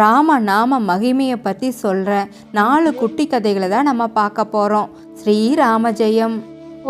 ராம நாம மகிமையை பற்றி சொல்கிற நாலு குட்டி கதைகளை தான் நம்ம பார்க்க போகிறோம் ஸ்ரீராம ஜெயம்.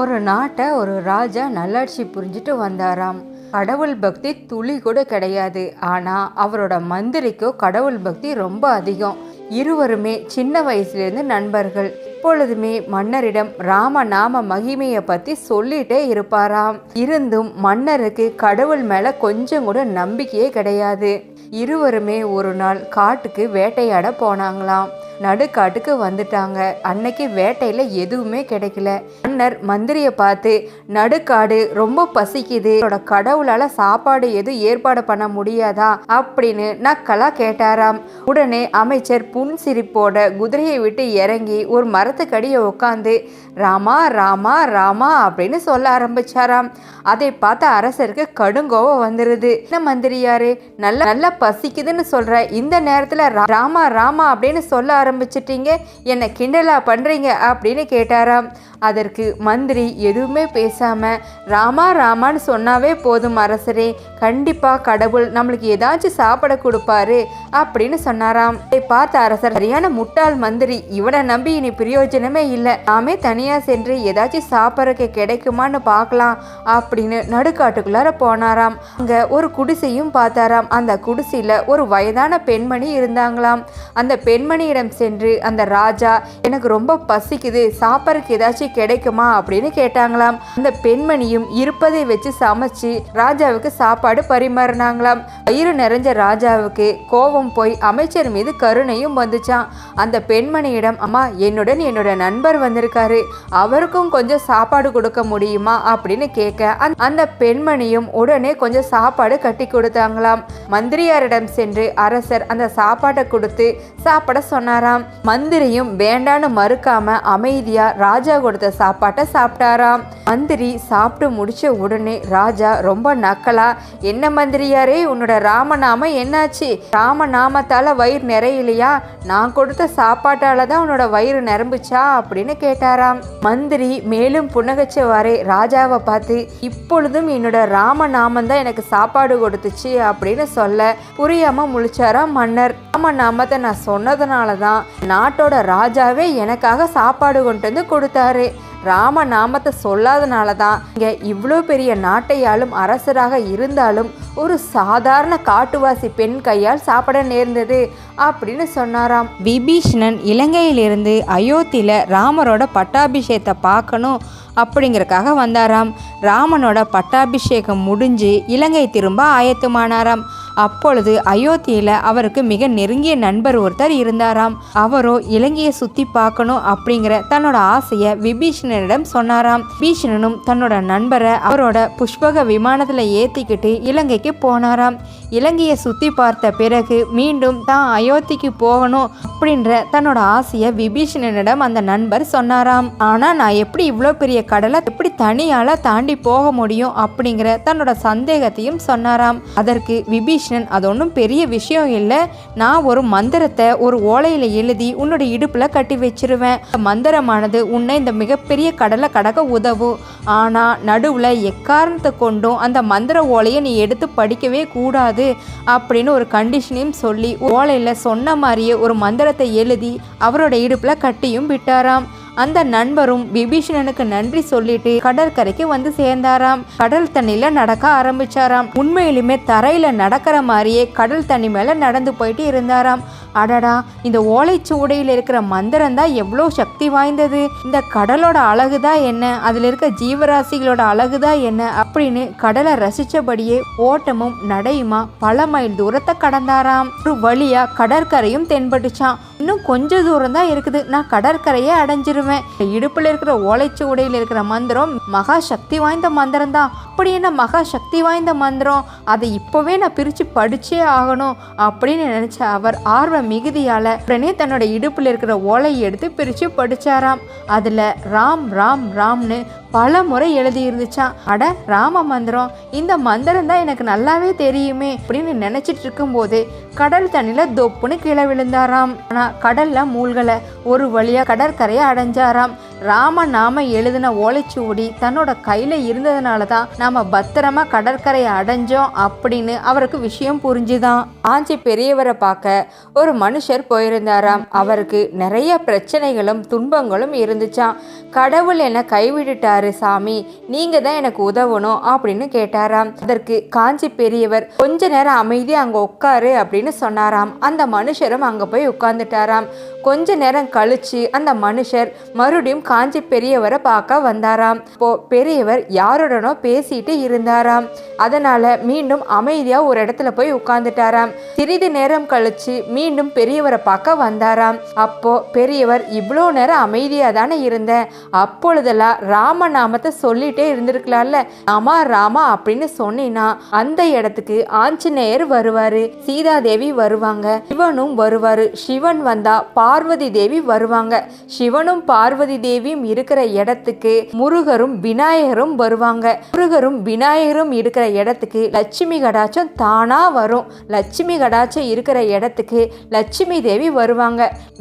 ஒரு நாட்டை ஒரு ராஜா நல்லாட்சி புரிஞ்சுட்டு வந்தாராம். கடவுள் பக்தி துளி கூட கிடையாது. ஆனால் அவரோட மந்திரிக்கோ கடவுள் பக்தி ரொம்ப அதிகம். இருவருமே சின்ன வயசுலேருந்து நண்பர்கள். எப்பொழுதுமே மன்னரிடம் ராம நாம மகிமையை பற்றி சொல்லிட்டே இருப்பாராம். இருந்தும் மன்னருக்கு கடவுள் மேலே கொஞ்சம் கூட நம்பிக்கையே கிடையாது. இருவருமே ஒரு நாள் காட்டுக்கு வேட்டையாட போனாங்களாம். நடுக்காட்டுக்கு வந்துட்டாங்க. அன்னைக்கு வேட்டையில எதுவுமே கிடைக்கல. மன்னர் மந்திரியை பார்த்து நடுக்காடு ரொம்ப பசிக்குது. என்னோட கடவுளால சாப்பாடு எதுவும் ஏற்பாடு பண்ண முடியாதா? அப்படின்னு நக்கலா கேட்டாராம். உடனே அமைச்சர் புன்சிரிப்போட குதிரையை விட்டு இறங்கி ஒரு மரத்துக்கடியை உட்காந்து ராமா ராமா ராமா அப்படின்னு சொல்ல ஆரம்பிச்சாராம். அதை பார்த்த அரசருக்கு கடுங்கோவம் வந்துருது. என்ன மந்திரியாரு நல்ல நல்லா பசிக்குதுன்னு சொல்ற இந்த நேரத்துல ரா- ராமா ராமா அப்படின்னு சொல்ல ஆரம்பிச்சிட்டீங்க? என்ன கிண்டலா பண்றீங்க? அப்படின்னு கேட்டாராம். அதற்கு மந்திரி எதுவுமே பேசாம ராமா ராமான்னு சொன்னாவே போதும் அரசரே கண்டிப்பா கடவுள் நம்மளுக்கு ஏதாச்சும் சாப்பிட கொடுப்பாரு அப்படின்னு சொன்னாராம். இதை பார்த்த அரசர் சரியான முட்டாள் மந்திரி இவனை நம்பி இனி பிரயோஜனமே இல்லை. நாமே தனியா சென்று ஏதாச்சும் சாப்பிட்றக்கு கிடைக்குமான்னு பார்க்கலாம் அப்படின்னு நடுக்காட்டுக்குள்ளார போனாராம். அங்க ஒரு குடிசையும் பார்த்தாராம். அந்த குடிசையில ஒரு வயதான பெண்மணி இருந்தாங்களாம். அந்த பெண்மணியிடம் சென்று அந்த ராஜா எனக்கு ரொம்ப பசிக்குது சாப்பிட்றதுக்கு ஏதாச்சும் கிடைக்குமா அப்படின்னு கேட்டாங்களாம். அந்த பெண்மணியும் இருப்பதை வச்சு சமைச்சு ராஜாவுக்கு சாப்பாடு பரிமாறினாங்களாம். வயிறு நிறைஞ்ச ராஜாவுக்கு கோபம் போய் அமைச்சர் மீது கருணையும் வந்துச்சான் அந்த பெண்மணியிடம் அம்மா என்னுடன் என்னோட நண்பர் வந்திருக்காரு. அவருக்கும் கொஞ்சம் சாப்பாடு கொடுக்க முடியுமா? அப்படின்னு கேட்க அந்த- அந்த பெண்மணியும் உடனே கொஞ்சம் சாப்பாடு கட்டி கொடுத்தாங்களாம். மந்திரியாரிடம் சென்று அரசர் அந்த சாப்பாட்டை கொடுத்து சாப்பிட சொன்னாராம். மந்திரியும் வேண்டான்னு மறுக்காம அமைதியா ராஜா கொடுத்த சாப்பாட்டை சாப்பிட்டாராம். மந்திரி சாப்பிட்டு முடிச்ச உடனே ராஜா ரொம்ப நக்கலா? என்ன மந்திரியாரே? உன்னோட ராமநாமம் என்னாச்சு? ராமநாமத்தால வயிறு நிறையலையா? நான் கொடுத்த சாப்பாட்டால தான் உன்னோட வயிறு நிரம்புச்சா? அப்படின்னு கேட்டாராம். மந்திரி மேலும் புன்னகைச்சவாறே ராஜாவை பார்த்து இப்பொழுதும் என்னோட ராமநாமம் தான் எனக்கு சாப்பாடு கொடுத்துச்சு அப்படின்னு சொல்ல புரியாம முழிச்சாராம் மன்னர். ராமநாமத்தை நான் சொன்னதுனால தான் நாட்டோட ராஜாவே எனக்காக சாப்பாடு கொண்டு வந்து கொடுத்தாரு. ராம நாமத்தை சொல்லாதனால தான் இங்கே இவ்வளோ பெரிய நாட்டையாலும் அரசராக இருந்தாலும் ஒரு சாதாரண காட்டுவாசி பெண் கையால் சாப்பிட நேர்ந்தது அப்படின்னு சொன்னாராம். விபீஷணன் இலங்கையிலிருந்து அயோத்தியில் ராமரோட பட்டாபிஷேகத்தை பார்க்கணும் அப்படிங்கறக்காக வந்தாராம். ராமனோட பட்டாபிஷேகம் முடிஞ்சு இலங்கை திரும்ப ஆயத்தமானாராம். அப்பொழுது அயோத்தியில அவருக்கு மிக நெருங்கிய நண்பர் ஒருத்தர் இருந்தாராம். அவரோ இலங்கையை சுத்தி பார்க்கணும் அப்படிங்கிற தன்னோட ஆசையை விபீஷணனிடம் சொன்னாராம். விபீஷணனும் தன்னோட நண்பரை அவரோட புஷ்பக விமானத்துல ஏத்திக்கிட்டு இலங்கைக்கு போனாராம். இலங்கையை சுத்தி பார்த்த பிறகு மீண்டும் தான் அயோத்திக்கு போகணும் அப்படின்ற தன்னோட ஆசையை விபீஷணனிடம் அந்த நண்பர் சொன்னாராம். ஆனா நான் எப்படி இவ்வளோ பெரிய கடலை எப்படி தனியால தாண்டி போக முடியும்? அப்படிங்கிற தன்னோட சந்தேகத்தையும் சொன்னாராம். அதற்கு விபீஷ் கிருஷ்ணன் அது ஒன்றும் பெரிய விஷயம் இல்லை. நான் ஒரு மந்திரத்தை ஒரு ஓலையில் எழுதி உன்னோட இடுப்பில் கட்டி வச்சிருவேன். மந்திரமானது உன்னை இந்த மிகப்பெரிய கடலை கடக்க உதவும். ஆனால் நடுவில் எக்காரணத்தை கொண்டும் அந்த மந்திர ஓலையை நீ எடுத்து படிக்கவே கூடாது அப்படின்னு ஒரு கண்டிஷனையும் சொல்லி ஓலையில் சொன்ன மாதிரியே ஒரு மந்திரத்தை எழுதி அவரோட இடுப்பில் கட்டியும் விட்டாராம். அந்த நண்பரும் விபீஷணனுக்கு நன்றி சொல்லிட்டு கடற்கரைக்கு வந்து சேர்ந்தாராம். கடல் தண்ணியில நடக்க ஆரம்பிச்சாராம். உண்மையிலுமே தரையில நடக்கிற மாதிரியே கடல் தண்ணி மேல நடந்து போயிட்டு இருந்தாராம். அடடா இந்த ஓலைச்சுவடையில் இருக்கிற மந்திரம் தான் எவ்வளோ சக்தி வாய்ந்தது. இந்த கடலோட அழகு தான் என்ன? அதில் இருக்க ஜீவராசிகளோட அழகு தான் என்ன? அப்படின்னு கடலை ரசித்தபடியே ஓட்டமும் நடையுமா பல மைல் தூரத்தை கடந்தாராம். ஒரு வழியாக கடற்கரையும் தென்பட்டுச்சான் இன்னும் கொஞ்ச தூரம் தான் இருக்குது. நான் கடற்கரையே அடைஞ்சிருவேன். இடுப்பில் இருக்கிற ஓலைச்சுவடையில் இருக்கிற மந்திரம் மகா சக்தி வாய்ந்த மந்திரம் தான் அப்படி என்ன மகா சக்தி வாய்ந்த மந்திரம்? அதை இப்போவே நான் பிரித்து படிச்சே ஆகணும் அப்படின்னு நினச்ச அவர் ஆர்வ மிகுதியால் உடனே தன்னோட இடுப்பில் இருக்கிற ஓலையை எடுத்து பிரித்து படிச்சாராம். அதில் ராம் ராம் ராம்னு பல முறை எழுதியிருந்துச்சான் அட ராம மந்திரம் இந்த மந்திரம் தான் எனக்கு நல்லாவே தெரியுமே அப்படின்னு நினச்சிட்டு இருக்கும்போது கடல் தண்ணியில் தொப்புன்னு கீழே விழுந்தாராம். ஆனால் கடலில் மூழ்கலை ஒரு வழியாக கடற்கரையை அடைஞ்சாராம். ராம நாம எழுதின ஓலைச்சுவடி தன்னோட கையில இருந்ததுனால தான் நாம பத்திரமா கடற்கரையை அடைஞ்சோம் அப்படின்னு அவருக்கு விஷயம் புரிஞ்சுதான். ஆஞ்சி பெரியவரை பார்க்க ஒரு மனுஷர் போயிருந்தாராம். அவருக்கு நிறைய பிரச்சனைகளும் துன்பங்களும் இருந்துச்சாம். கடவுள் என்னை கைவிட்டுட்டாரு சாமி நீங்க தான் எனக்கு உதவணும் அப்படின்னு கேட்டாராம். அதற்கு காஞ்சி பெரியவர் கொஞ்ச நேரம் அமைதி அங்க உட்காரு அப்படின்னு சொன்னாராம். அந்த மனுஷரும் அங்க போய் உட்கார்ந்துட்டாராம். கொஞ்ச நேரம் கழிச்சு அந்த மனுஷர் மறுபடியும் காஞ்சி பெரியவரை பார்க்க வந்தாராம். இப்போ பெரியவர் யாருடனோ பேசிட்டு இருந்தாராம். அதனால மீண்டும் அமைதியா ஒரு இடத்துல போய் உட்கார்ந்துட்டாராம். சிறிது நேரம் கழிச்சு மீண்டும் பெரியவரை பார்க்க வந்தாராம். அப்போ பெரியவர் இவ்வளோ நேரம் அமைதியா தானே இருந்தேன் அப்பொழுதெல்லாம் ராம நாமத்தை சொல்லிட்டே இருந்திருக்கலாம்ல. ராமா ராமா அப்படின்னு சொன்னீங்கன்னா அந்த இடத்துக்கு ஆஞ்சநேயர் வருவாரு. சீதாதேவி வருவாங்க. சிவனும் வருவாரு. சிவன் வந்தா பார்வதி தேவி வருவாங்க. சிவனும் பார்வதி தேவியும் இருக்கிற இடத்துக்கு முருகரும் விநாயகரும் வருவாங்க. முருகரும் விநாயகரும் இருக்கிற இடத்துக்கு லட்சுமி கடாச்சம் தானா வரும். லட்சுமி கடாச்சம் இருக்கிற இடத்துக்கு லட்சுமி தேவி வருவாங்க.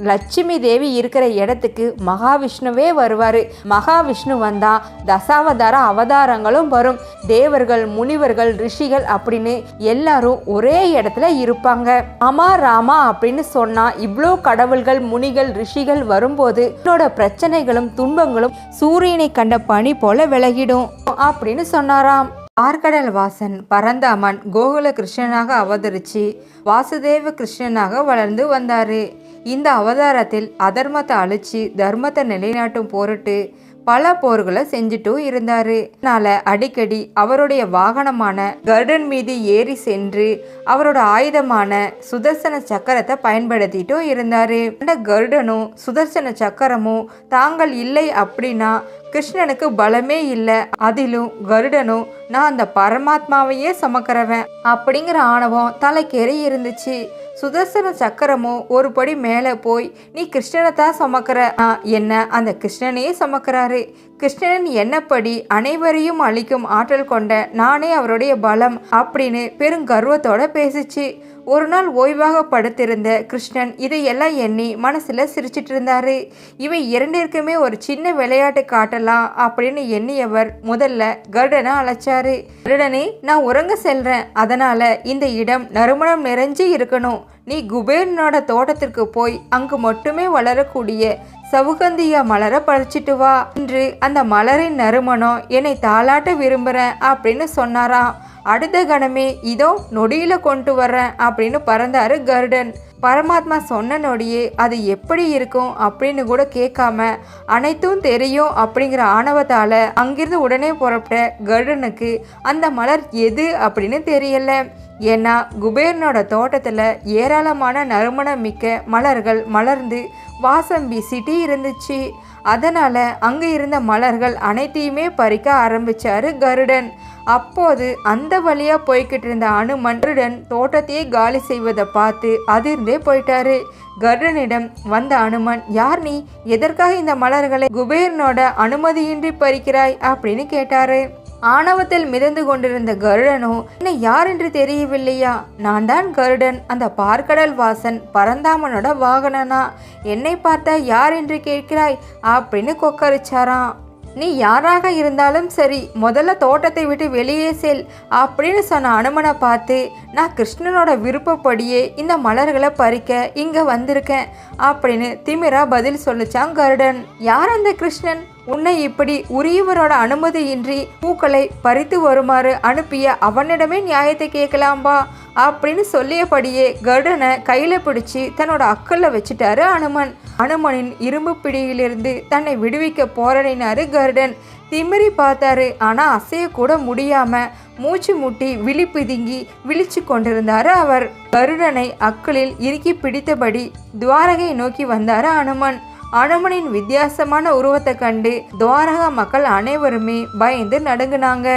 லட்சுமி தேவி இருக்கிற இடத்துக்கு மகாவிஷ்ணுவே வருவார். மகாவிஷ்ணு வந்தா தசாவதார அவதாரங்களும் வரும். தேவர்கள் முனிவர்கள் ரிஷிகள் அப்படின்னு எல்லாரும் ஒரே இடத்துல இருப்பாங்க. அமா ராமா அப்படின்னு சொன்னா இவ்வளோ கடவுள்கள் முனிகள் ரிஷிகள் வரும்போது என்னோட பிரச்சனைகளும் துன்பங்களும் சூரியனை கண்ட பனி போல விலகிடும் அப்படின்னு சொன்னாராம். ஆர்கடல் வாசன் பரந்தாமன் கோகுல கிருஷ்ணனாக அவதரிச்சு வாசுதேவ கிருஷ்ணனாக வளர்ந்து வந்தாரு. இந்த அவதாரத்தில் அதர்மத்தை அழிச்சு தர்மத்தை நிலைநாட்டும் பொருட்டு பல போர்களை செஞ்சுட்டும் இருந்தாரு. அதனால அடிக்கடி அவருடைய வாகனமான கருடன் மீது ஏறி சென்று அவரோட ஆயுதமான சுதர்சன சக்கரத்தை பயன்படுத்திட்டும் இருந்தாரு. அந்த கருடனும் சுதர்சன சக்கரமும் தாங்கள் இல்லை அப்படின்னா கிருஷ்ணனுக்கு பலமே இல்லை. அதிலும் கருடனும் நான் அந்த பரமாத்மாவையே சுமக்கிறவன் அப்படிங்கிற ஆணவம் தலைக்கேறி இருந்துச்சு. சுதர்சன சக்கரமும் ஒரு படி மேலே போய் நீ கிருஷ்ணனை தான் சுமக்கிற ஆ, என்ன அந்த கிருஷ்ணனையே சுமக்கிறாரு? கிருஷ்ணன் என்னப்படி அனைவரையும் அழிக்கும் ஆற்றல் கொண்ட நானே அவருடைய பலம் அப்படின்னு பெருங்கர்வத்தோட பேசிச்சு. ஒரு நாள் ஓய்வாக படுத்திருந்த கிருஷ்ணன் இதையெல்லாம் எண்ணி மனசில் சிரிச்சிட்டு இருந்தாரு. இவை இரண்டிற்குமே ஒரு சின்ன விளையாட்டு காட்டலாம் அப்படின்னு எண்ணியவர் முதல்ல கருடனை அழைச்சாரு. கருடனே நான் உறங்க செல்றேன். அதனால இந்த இடம் நறுமணம் நிறைஞ்சு இருக்கணும். நீ குபேரனோட தோட்டத்திற்கு போய் அங்கு மட்டுமே வளரக்கூடிய சவுகந்தியா மலரை பறிச்சிட்டு வா. இன்று அந்த மலரின் நறுமணம் என்னை தாளாட்ட விரும்புகிறேன் அப்படின்னு சொன்னாராம். அடுத்த கணமே இதோ நொடியில கொண்டு வர்றேன் அப்படின்னு பறந்தாரு கருடன். பரமாத்மா சொன்ன நொடியே அது எப்படி இருக்கும் அப்படின்னு கூட கேட்காம அனைத்தும் தெரியும் அப்படிங்கிற ஆணவத்தால் அங்கிருந்து உடனே புறப்பட்ட கருடனுக்கு அந்த மலர் எது அப்படின்னு தெரியல. ஏன்னா குபேரனோட தோட்டத்தில் ஏராளமான நறுமணம் மிக்க மலர்கள் மலர்ந்து வாசம் வீசிட்டு இருந்துச்சு. அதனால் அங்கே இருந்த மலர்கள் அனைத்தையுமே பறிக்க ஆரம்பித்தார் கருடன். அப்போது அந்த வழியாக போய்கிட்டு இருந்த அனுமன்றுடன் தோட்டத்தையே காலி செய்வதை பார்த்து அதிர்ந்தே போயிட்டாரு. கருடனிடம் வந்த அனுமன் யார் நீ? எதற்காக இந்த மலர்களை குபேரனோட அனுமதியின்றி பறிக்கிறாய்? அப்படின்னு கேட்டாரு. ஆணவத்தில் மிதந்து கொண்டிருந்த கருடனோ என்னை யார் என்று தெரியவில்லையா? நான் தான் கருடன். அந்த பார்க்கடல் வாசன் பரந்தாமனோட வாகனனா? என்னை பார்த்தா யார் என்று கேட்கிறாய்? அப்படின்னு கொக்கரிச்சாராம். நீ யாராக இருந்தாலும் சரி முதல்ல தோட்டத்தை விட்டு வெளியே செல் அப்படின்னு சொன்ன அனுமனை பார்த்து நான் கிருஷ்ணனோட விருப்பப்படியே இந்த மலர்களை பறிக்க இங்கே வந்திருக்கேன் அப்படின்னு திமிரா பதில் சொல்லிச்சான் கருடன். யார் அந்த கிருஷ்ணன்? உன்னை இப்படி உரியவரோட அனுமதியின்றி பூக்களை பறித்து வருமாறு அனுப்பிய அவனிடமே நியாயத்தை கேட்கலாம்பா அப்படின்னு சொல்லியபடியே கருடனை கையில் பிடிச்சி தன்னோட அக்கல்ல வச்சுட்டாரு அனுமன். அனுமனின் இரும்பு பிடியிலிருந்து தன்னை விடுவிக்க போராடினாரு கருடன். திமிரி பார்த்தாரு ஆனா அசையக்கூட முடியாம மூச்சு முட்டி விழி பிதுங்கி விழிச்சு கொண்டிருந்தாரு அவர். கருடனை அக்களில் இறுக்கி பிடித்தபடி துவாரகை நோக்கி வந்தாரு அனுமன். அனுமனின் வித்தியாசமான உருவத்தை கண்டு துவாரகா மக்கள் அனைவருமே பயந்து நடுங்குனாங்க.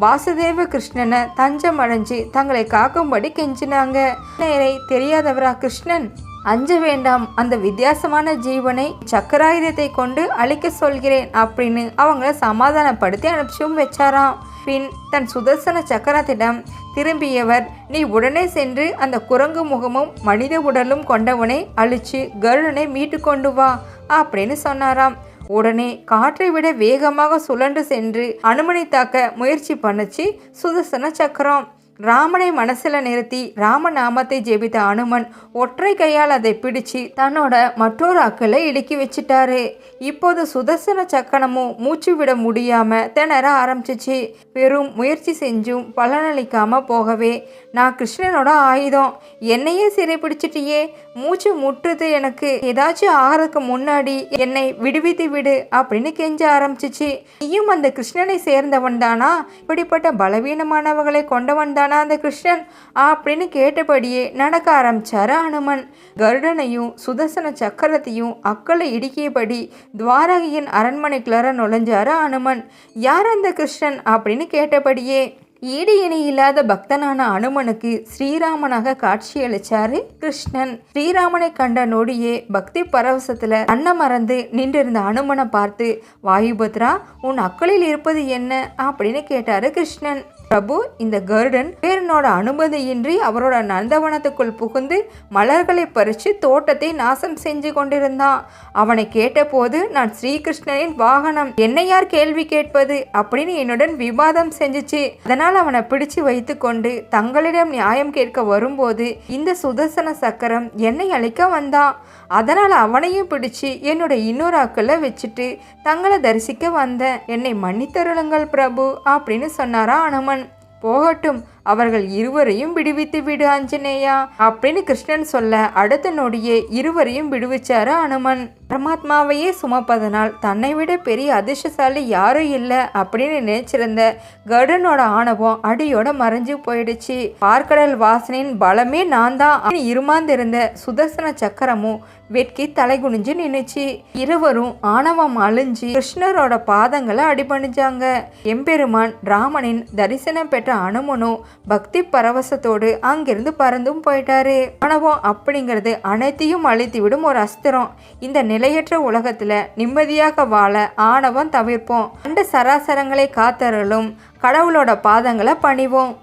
வாசுதேவ கிருஷ்ணனை தஞ்சம் அடைஞ்சு தங்களை காக்கும்படி கெஞ்சினாங்க. நேரை தெரியாதவரா கிருஷ்ணன்? அஞ்ச வேண்டாம் அந்த வித்தியாசமான ஜீவனை சக்கராயுதத்தை கொண்டு அழிக்க சொல்கிறேன் அப்படின்னு அவங்கள சமாதானப்படுத்தி அனுப்பிச்சும் வச்சாராம். பின் தன் சுதர்சன சக்கரத்திடம் திரும்பியவர் நீ உடனே சென்று அந்த குரங்கு முகமும் மனித உடலும் கொண்டவனை அழிச்சு கருடனை மீட்டு கொண்டு வா அப்படின்னு சொன்னாராம். உடனே காற்றை விட வேகமாக சுழன்று சென்று அனுமனை தாக்க முயற்சி பண்ணுச்சு சுதர்சன சக்கரம். ராமனை மனசில் நிறுத்தி ராமநாமத்தை ஜெபித்த அனுமன் ஒற்றை கையால் அதை பிடிச்சு தன்னோட மற்றொரு அக்களை இடுக்கி வச்சிட்டாரு. இப்போது சுதர்சன சக்கனமும் மூச்சு விட முடியாம திணற ஆரம்பிச்சிச்சு. பெரும் முயற்சி செஞ்சும் பலனளிக்காம போகவே நான் கிருஷ்ணனோட ஆயுதம் என்னையே சிறை பிடிச்சிட்டியே மூச்சு முட்டுது எனக்கு. ஏதாச்சும் ஆகிறதுக்கு முன்னாடி என்னை விடுவித்து விடு அப்படின்னு கெஞ்ச ஆரம்பிச்சிச்சு. நீயும் அந்த கிருஷ்ணனை சேர்ந்தவன் தானா? இப்படிப்பட்ட பலவீனமானவர்களை கொண்டவன் தானா அந்த கிருஷ்ணன்? அப்படின்னு கேட்டபடியே நடக்க ஆரம்பிச்சாரு அனுமன். கருடனையும் சுதர்சன சக்கரத்தையும் அக்களை இடுக்கியபடி துவாரகையின் அரண்மனைக்குள்ளார நுழைஞ்சாரு அனுமன். யார் அந்த கிருஷ்ணன்? அப்படின்னு கேட்டபடியே ஈடு இணை இல்லாத பக்தனான அனுமனுக்கு ஸ்ரீராமனாக காட்சியளிச்சாரு கிருஷ்ணன். ஸ்ரீராமனை கண்ட நொடியே பக்தி பரவசத்துல அன்ன மறந்து நின்றிருந்த அனுமனை பார்த்து வாயுபத்ரா உன் அக்களில் இருப்பது என்ன? அப்படின்னு கேட்டாரு கிருஷ்ணன். பிரபு இந்த கருடன் பேரனோட அனுமதியின்றி அவரோட நந்தவனத்துக்குள் புகுந்து மலர்களை பறித்து தோட்டத்தை நாசம் செஞ்சு கொண்டிருந்தான். அவனை கேட்டபோது நான் ஸ்ரீகிருஷ்ணனின் வாகனம் என்னை யார் கேள்வி கேட்பது? அப்படின்னு என்னுடன் விவாதம் செஞ்சுச்சு. அதனால் அவனை பிடிச்சு வைத்து கொண்டு தங்களிடம் நியாயம் கேட்க வரும்போது இந்த சுதர்சன சக்கரம் என்னை அழைக்க வந்தான். அதனால் அவனையும் பிடிச்சு என்னோட இன்னொரு அக்களை வச்சுட்டு தங்களை தரிசிக்க வந்தேன். என்னை மன்னித்தருளுங்கள் பிரபு அப்படின்னு சொன்னாரா அனுமன். போகட்டும். அவர்கள் இருவரையும் விடுவித்து விடு ஆஞ்சநேயா. அப்படின்னு கிருஷ்ணன் சொல்ல அடுத்த நொடியே இருவரையும் விடுவிச்சாரு அனுமன். பரமாத்மாவையே சுமப்பதனால் தன்னை விட பெரிய அதிர்ஷ்டசாலி யாரும் இல்லை அப்படின்னு நினைச்சிருந்த கருடனோட ஆணவம் அடியோட மறைஞ்சு போயிடுச்சு. பார்க்கடல் வாசனையின் பலமே நான் தான் இருமாந்திருந்த சுதர்சன சக்கரமும் வெட்கி தலைகுனிஞ்சு நின்றுச்சு இருவரும் ஆணவம் அழிஞ்சு கிருஷ்ணரோட பாதங்களை அடிபணிஞ்சாங்க. எம்பெருமான் ராமனின் தரிசனம் பெற்ற அனுமனும் பக்தி பரவசத்தோடு அங்கிருந்து பறந்தும் போயிட்டாரு. ஆணவம் அப்படிங்கிறது அனைத்தையும் அழித்துவிடும் ஒரு அஸ்திரம். இந்த நிலையற்ற உலகத்துல நிம்மதியாக வாழ ஆணவம் தவிர்ப்போம். அண்ட சராசரங்களை காத்தறலும் கடவுளோட பாதங்களை பணிவோம்.